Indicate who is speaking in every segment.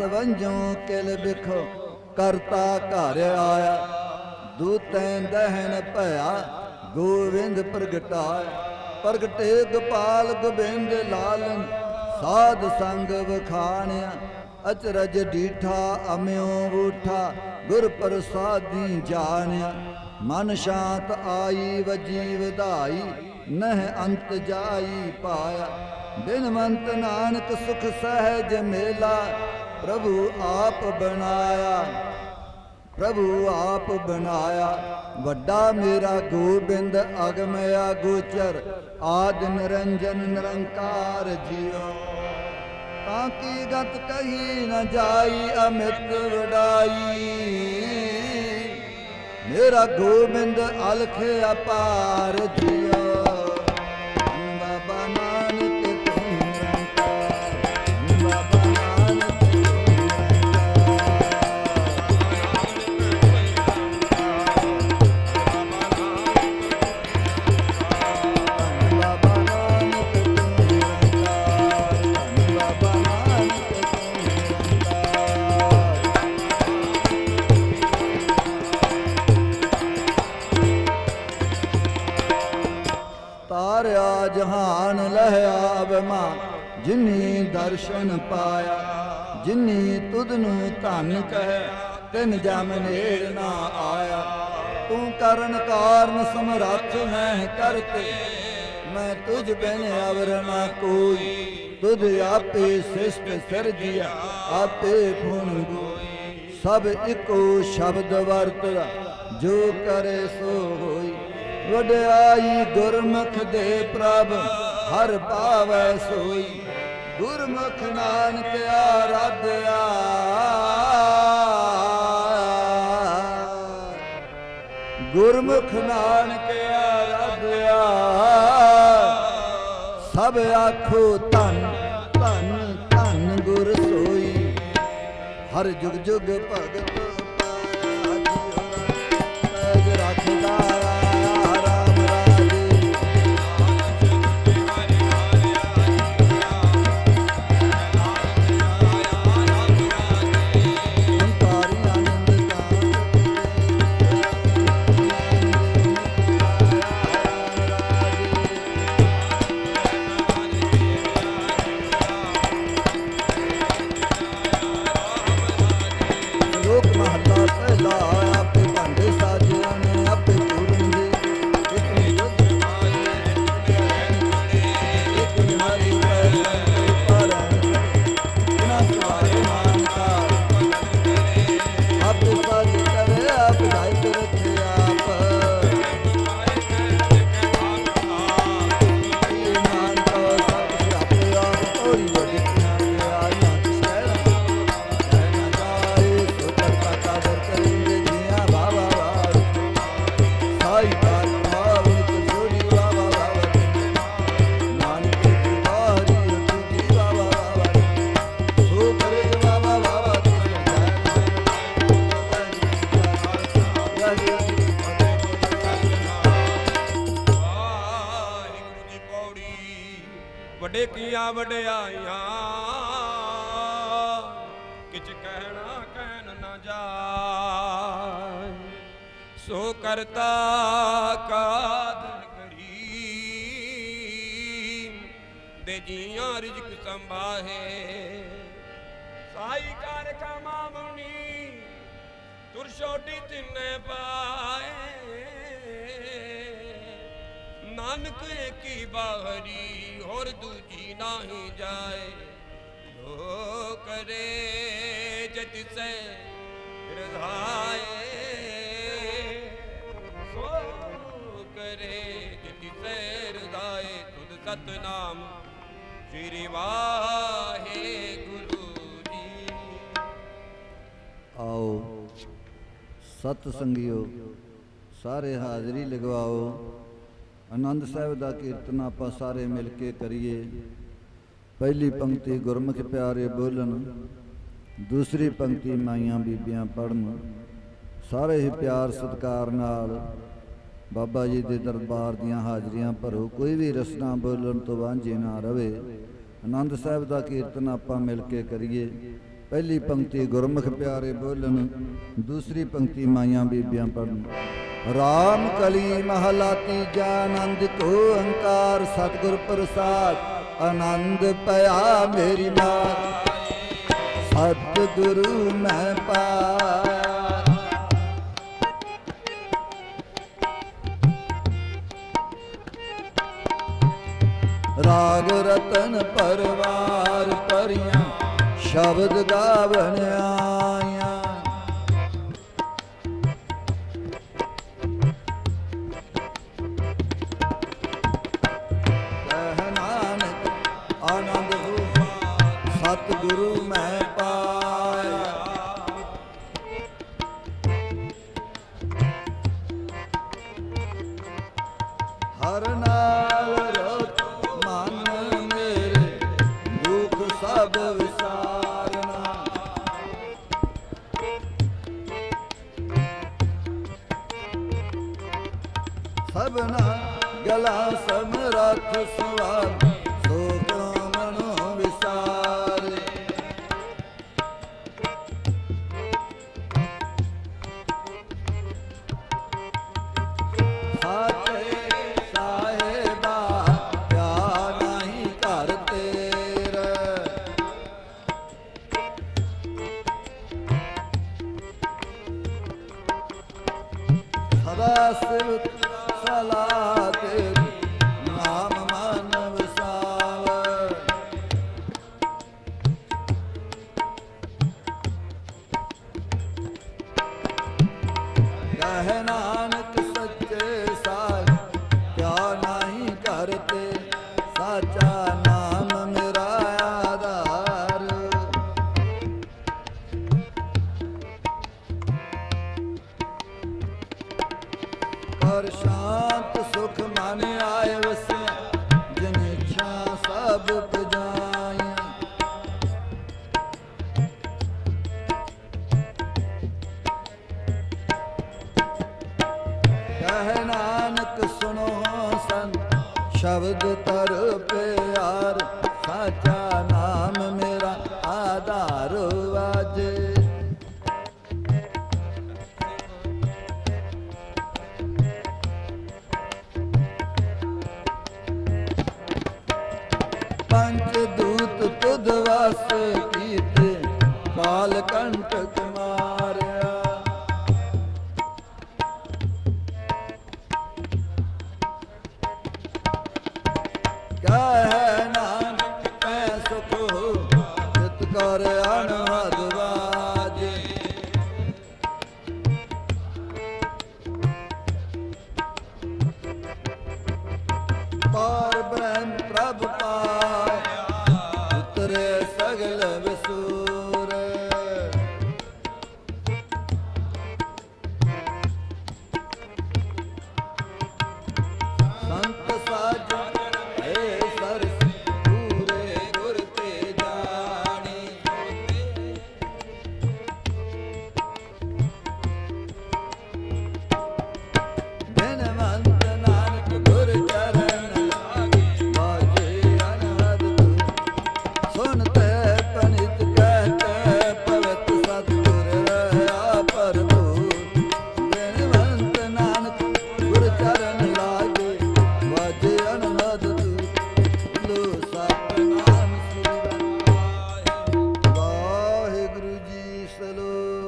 Speaker 1: ਵੰਜੋਂ ਕਿਲ ਬਿਖੋ ਕਰਤਾ ਘਰ ਆਇਆ। ਦੂਤੈਂ ਦਹਿਣ ਭਇਆ ਗੋਵਿੰਦ ਪ੍ਰਗਟਾਇਆ। ਪ੍ਰਗਟੇ ਗੋਪਾਲ ਗੋਬਿੰਦ ਲਾਲਨ ਸਾਧ ਸੰਗ ਵਖਾਣਿਆ। ਅਚਰਜ ਡੀਠਾ ਅਮਿਓ ਉਠਾ ਗੁਰ ਪ੍ਰਸਾਦੀ ਜਾਣਿਆ। ਮਨ ਸ਼ਾਂਤ ਆਈ ਵਜੀ ਵਧਾਈ ਨਹਿ ਅੰਤ ਜਾਈ ਪਾਇਆ। ਬਿਨਵੰਤ ਨਾਨਕ ਸੁਖ ਸਹਿਜ ਮੇਲਾ, ਪ੍ਰਭੂ ਆਪ ਬਣਾਇਆ। ਪ੍ਰਭੂ ਆਪ ਬਣਾਇਆ। ਵੱਡਾ ਮੇਰਾ ਗੋਬਿੰਦ ਅਗਮ ਅਗੋਚਰ ਆਦ ਨਿਰੰਜਨ ਨਿਰੰਕਾਰ ਜੀਓ ਤਾਂ ਕੀ ਗਤ ਕਹੀ ਨ ਜਾਈ ਅਮਿਤ ਵਡਾਈ। ਮੇਰਾ ਗੋਬਿੰਦ ਅਲਖ ਅਪਾਰ ਜੀਓ ਜਹਾਨ ਲਹਿਆ ਅਬਮਾ ਜਿਨੀ ਦਰਸ਼ਨ ਪਾਇਆ, ਜਿਨੀ ਤੁਧ ਨੂੰ ਧਨ ਕਹਿ, ਤਿਨ ਜਮ ਨੇੜ ਨਾ ਆਇਆ। ਤੂੰ ਕਰਨ ਕਾਰਨ ਸਮਰੱਥ ਮੈਂ ਕਰਤੇ, ਮੈਂ ਤੁਝ ਬਿਨ ਅਵਰ ਨਾ ਕੋਈ। ਤੁਧ ਆਪੇ ਸਿਸ਼ਟ ਸਿਰਜਿਆ, ਆਪੇ ਭੁਨ ਗੋਈ। ਸਭ ਇੱਕੋ ਸ਼ਬਦ ਵਰਤਦਾ, ਜੋ ਕਰੇ ਸੋ ਹੋਈ। ਵਡਿਆਈ ਗੁਰਮੁਖ ਦੇ ਪ੍ਰਭ, ਹਰ ਪਾਵੈ ਸੋਈ। ਗੁਰਮੁਖ ਨਾਨਕ ਆਰਾਧਿਆ। ਗੁਰਮੁਖ ਨਾਨਕ ਆਰਾਧਿਆ। ਸਭ ਆਖੋ ਧੰਨ ਧੰਨ ਧੰਨ ਗੁਰ ਸੋਈ। ਹਰ ਜੁਗ ਜੁਗ ਭਗਤ
Speaker 2: ਵਡਿਆਈਆਂ ਕਿਛ ਕਹਿਣਾ ਕਹਿਣ ਨਾ ਜਾਏ। ਸੋ ਕਰਤਾ ਕਾਦਰ ਕਰੀ ਦੇ ਜੀਆਂ ਰਿਜਕ ਸੰਭਾਹੇ। ਸਾਈ ਕਰ ਕਮਾਵਣੀ ਤੁਰ ਛੋਟੀ ਤਿੰਨੇ ਪਾਏ। ਨਾਨਕ ਕੀ ਬਾਹਰੀ, ਹੋਰ ਦੂਜੀ ਨਾਹੀ ਜਾਏ। ਲੋ ਕਰੇ ਜਤ ਸੇ ਰਧਾਏ ਸੋ ਕਰੇ ਜਤ ਸੇ ਰਧਾਏ ਤੁਧ ਸਤਨਾਮ ਸ੍ਰੀ ਵਾਹਿਗੁਰੂ ਜੀ।
Speaker 1: ਆਓ, ਸਤ ਸੰਗਿਓ, ਸਾਰੇ ਹਾਜ਼ਰੀ ਲਗਵਾਓ। ਆਨੰਦ ਸਾਹਿਬ ਦਾ ਕੀਰਤਨ ਆਪਾਂ ਸਾਰੇ ਮਿਲ ਕੇ ਕਰੀਏ। ਪਹਿਲੀ ਪੰਕਤੀ, ਗੁਰਮੁਖ ਪਿਆਰੇ ਬੋਲਣ। ਦੂਸਰੀ ਪੰਕਤੀ, ਮਾਈਆਂ ਬੀਬੀਆਂ ਪੜਨ ਸਾਰੇ ਹੀ ਪਿਆਰ, ਸਤਿਕਾਰ ਨਾਲ ਬਾਬਾ ਜੀ ਦੇ ਦਰਬਾਰ ਦੀਆਂ ਹਾਜ਼ਰੀਆਂ ਭਰੋ। ਕੋਈ ਵੀ ਰਸਨਾ ਬੋਲਣ ਤੋਂ ਵਾਂਝੇ ਨਾ ਰਵੇ। ਆਨੰਦ ਸਾਹਿਬ ਦਾ ਕੀਰਤਨ ਆਪਾਂ ਮਿਲ ਕੇ ਕਰੀਏ। ਪਹਿਲੀ ਪੰਕਤੀ, ਗੁਰਮੁਖ ਪਿਆਰੇ ਬੋਲਣ। ਦੂਸਰੀ ਪੰਕਤੀ, ਮਾਈਆਂ ਬੀਬੀਆਂ ਪੜਨ ਰਾਮ ਕਲੀ ਮਹਲਾ ਤੀਜਾ ਆਨੰਦ ਕੋ ਅੰਕਾਰ ਸਤਿਗੁਰ ਪ੍ਰਸਾਦ, ਆਨੰਦ ਪਿਆ ਮੇਰੀ ਮਾਤ ਸਤਿਗੁਰੂ ਮੈਂ ਪਾਇਆ ਰਾਗ ਰਤਨ ਪਰਵਾਰ ਪਰੀਆਂ, ਸ਼ਬਦ ਗਾਵਣ ਆਇਆ ਸਤਿਗੁਰੂ ਮੈਂ ਪਾਇਆ। ਹਰ ਨਾਲ ਰਤ ਮਨ ਮੇਰੇ, ਦੁਖ ਸਭ ਵਿਸਾਰਨਾ। ਸਭਨਾ ਗਲਾ ਸਮਰਥ ਸੁਆਦ ਕਹਿ ਨਾਨਕ, ਸੁਣੋ ਸੰਤ, ਸ਼ਬਦ ਤਰ ਪਿਆਰ, ਸਾਚਾ ਨਾਮ ਮੇਰਾ ਆਧਾਰ ਵਾਜੇ। ਪੰਜ ਦੂਤ ਤੁਧ ਵਾਸ ਕੀਤੇ ਕਾਲ ਕੰਟਕ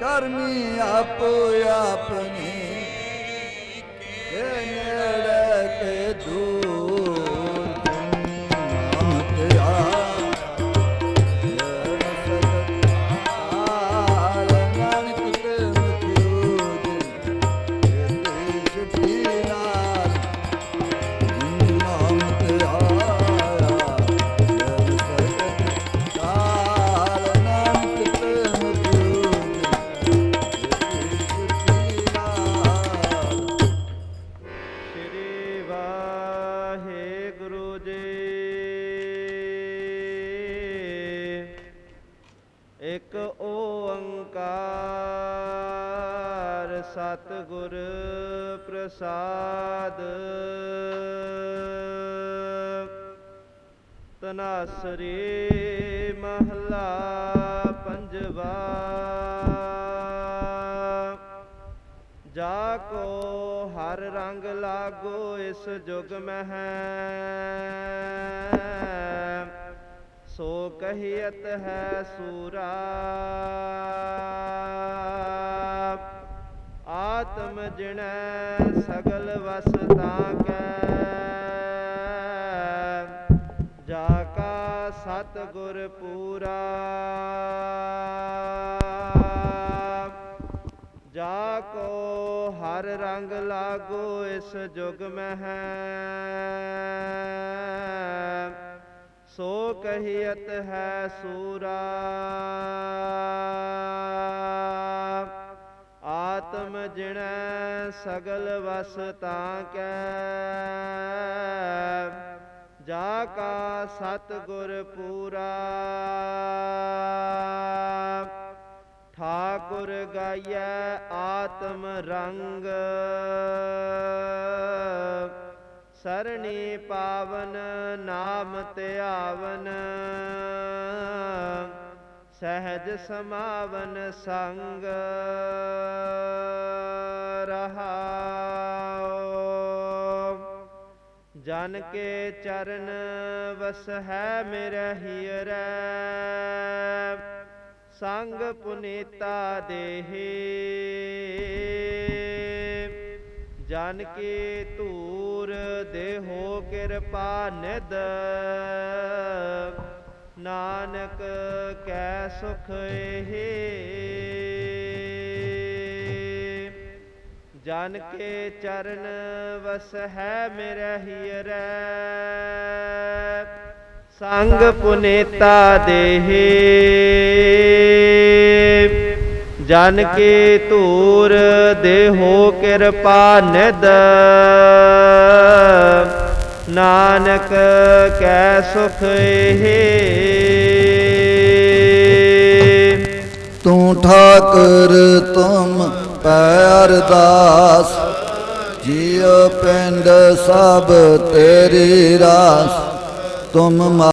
Speaker 1: ਕਰਮੀ ਆਪੋ ਆਪਣੀ। ਇਹ ਨੇੜੇ ਕੇ ਦੂਰ
Speaker 3: ਤਨਾਸਰੀ ਮਹਲਾ ਪੰਜਵਾ। ਜਾ ਕੋ ਹਰ ਰੰਗ ਲਾਗੋ ਇਸ ਜੁਗ ਮਹਿ। ਸੋ ਕਹੀਅਤ ਹੈ ਸੂਰਾ। ਆਤਮ ਜਿਣੈ ਸਗਲ ਵਸ ਤਾਂ ਕੈ। ਪੂਰਾ ਜਾ ਕੋ ਹਰ ਰੰਗ ਲਾਗੋ, ਇਸ ਜੁਗ ਮਹਿ। ਸੋ ਕਹੀਤ ਹੈ ਸੂਰਾ। ਆਤਮ ਜਿਣੈ ਸਗਲ ਵਸ ਤਾਂ ਕੈ। ਜਾ ਕਾ ਸਤ ਗੁਰ ਪੂਰਾ। ਠਾਕੁਰ ਗਾਇਐ ਆਤਮ ਰੰਗ। ਸਰਣੀ ਪਾਵਨ ਨਾਮ ਧਿਆਵਨ। ਸਹਿਜ ਸਮਾਵਨ ਸੰਗ। ਰਹਾਉ। ਜਨ ਕੇ ਚਰਨ ਵਸ ਹੈ ਮੇਰੇ ਹੀਰੈ। ਸੰਗ ਪੁਨੀਤਾ ਦੇਹੀ। ਜਨ ਕੀ ਧੂਰ ਦੇਹੋ ਕਿਰਪਾ ਨਿਦ ਨਾਨਕ ਕੈ ਸੁਖ ਏਹੀ ਜਨ ਕੇ ਚਰਨ ਵਸ ਹੈ ਮੇਰਾ ਹੀਰੈ ਸੰਗ ਪੁਨੀਤਾ ਦੇਹੀ। ਜਨ ਕੀ ਧੂਰ ਦੇਹੋ ਕਿਰਪਾ ਨਿਦ ਨਾਨਕ ਕੈ ਸੁਖ ਏਹੀ।
Speaker 1: ਤੂੰ ਠਾਕਰ ਤੁਮ ਪੈ ਅਰਦਾਸ ਜੀਉ ਪਿੰਡ ਸਭ ਤੇਰੀ ਰਾਸ ਤੁਮ